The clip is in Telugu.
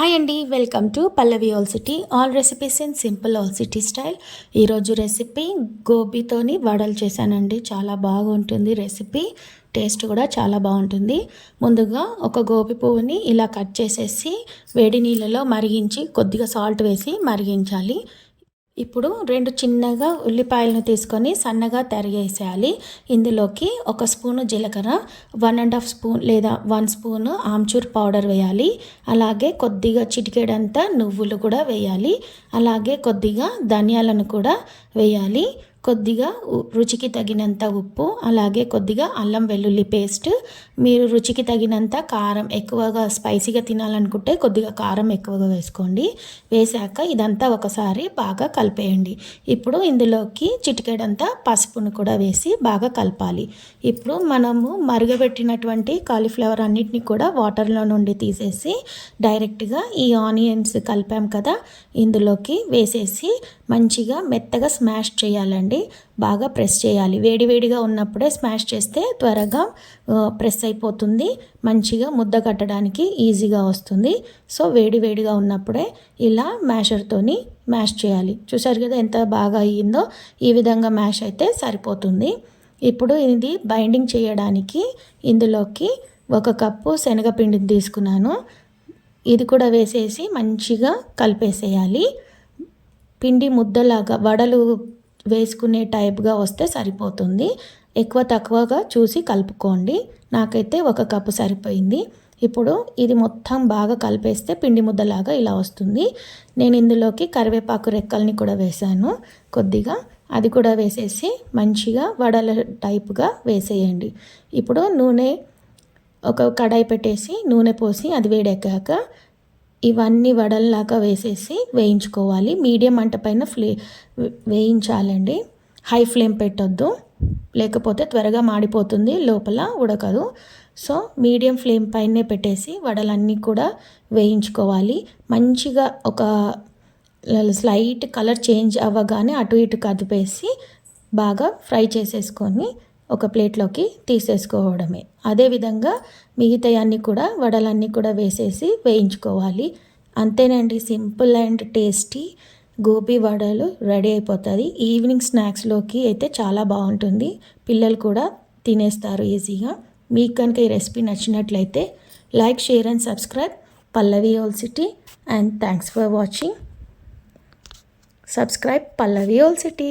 హాయ్ అండి welcome to Pallavi all city. All recipes in simple all city style. ఈరోజు రెసిపీ గోబీతోని వడలు చేశానండి. చాలా బాగుంటుంది రెసిపీ టేస్ట్ కూడా చాలా బాగుంటుంది. ముందుగా ఒక గోబీ పువ్వుని ఇలా కట్ చేసేసి వేడి నీళ్ళలో మరిగించి కొద్దిగా సాల్ట్ వేసి మరిగించాలి. ఇప్పుడు రెండు చిన్నగా ఉల్లిపాయలను తీసుకొని సన్నగా తరిగేసేయాలి. ఇందులోకి ఒక స్పూను జీలకర్ర వన్ అండ్ హాఫ్ స్పూన్ లేదా వన్ స్పూను ఆమ్చూర్ పౌడర్ వేయాలి. అలాగే కొద్దిగా చిటికెడంతా నువ్వులు కూడా వేయాలి. అలాగే కొద్దిగా ధనియాలను కూడా వేయాలి. కొద్దిగా రుచికి తగినంత ఉప్పు అలాగే కొద్దిగా అల్లం వెల్లుల్లి పేస్ట్. మీరు రుచికి తగినంత కారం ఎక్కువగా స్పైసీగా తినాలనుకుంటే కొద్దిగా కారం ఎక్కువగా వేసుకోండి. వేసాక ఇదంతా ఒకసారి బాగా కలిపేయండి. ఇప్పుడు ఇందులోకి చిటికెడంతా పసుపును కూడా వేసి బాగా కలపాలి. ఇప్పుడు మనము మరుగబెట్టినటువంటి కాలీఫ్లవర్ అన్నిటిని కూడా వాటర్లో నుండి తీసేసి డైరెక్ట్గా ఈ ఆనియన్స్ కలిపాం కదా ఇందులోకి వేసేసి మంచిగా మెత్తగా స్మాష్ చేయాలండి. బాగా ప్రెస్ చేయాలి. వేడివేడిగా ఉన్నప్పుడే స్మాష్ చేస్తే త్వరగా ప్రెస్ అయిపోతుంది. మంచిగా ముద్ద కట్టడానికి ఈజీగా వస్తుంది. సో వేడివేడిగా ఉన్నప్పుడే ఇలా మ్యాషర్తోని మ్యాష్ చేయాలి. చూసారు కదా ఎంత బాగా అయ్యిందో? ఈ విధంగా మ్యాష్ అయితే సరిపోతుంది. ఇప్పుడు ఇది బైండింగ్ చేయడానికి ఇందులోకి ఒక కప్పు శనగపిండిని తీసుకున్నాను. ఇది కూడా వేసేసి మంచిగా కలిపేసేయాలి. పిండి ముద్దలాగా వడలు వేసుకునే టైప్గా వస్తే సరిపోతుంది. ఎక్కువ తక్కువగా చూసి కలుపుకోండి. నాకైతే ఒక కప్పు సరిపోయింది. ఇప్పుడు ఇది మొత్తం బాగా కలిపేస్తే పిండి ముద్దలాగా ఇలా వస్తుంది. నేను ఇందులోకి కరివేపాకు రెక్కల్ని కూడా వేసాను కొద్దిగా. అది కూడా వేసేసి మంచిగా వడల టైప్గా వేసేయండి. ఇప్పుడు నూనె ఒక కడాయి పెట్టేసి నూనె పోసి అది వేడెక్కాక ఇవన్నీ వడల్లాగా వేసేసి వేయించుకోవాలి. మీడియం మంట పైన ఫ్లే వేయించాలండి. హై ఫ్లేమ్ పెట్టొద్దు. లేకపోతే త్వరగా మాడిపోతుంది లోపల ఉడకదు. సో మీడియం ఫ్లేమ్ పైనే పెట్టేసి వడలన్నీ కూడా వేయించుకోవాలి. మంచిగా ఒక స్లైట్ కలర్ చేంజ్ అవ్వగానే అటు ఇటు కదిపేసి బాగా ఫ్రై చేసేసుకొని ఒక ప్లేట్లోకి తీసేసుకోవడమే. అదేవిధంగా మిగతాయన్నీ కూడా వడలన్నీ కూడా వేసేసి వేయించుకోవాలి. అంతేనండి సింపుల్ అండ్ టేస్టీ గోబీ వడలు రెడీ అయిపోతుంది ఈవినింగ్ స్నాక్స్లోకి అయితే చాలా బాగుంటుంది. పిల్లలు కూడా తినేస్తారు ఈజీగా. మీకు కనుక ఈ రెసిపీ నచ్చినట్లయితే like share and subscribe. Pallavi all city and thanks for watching. Subscribe Pallavi all city.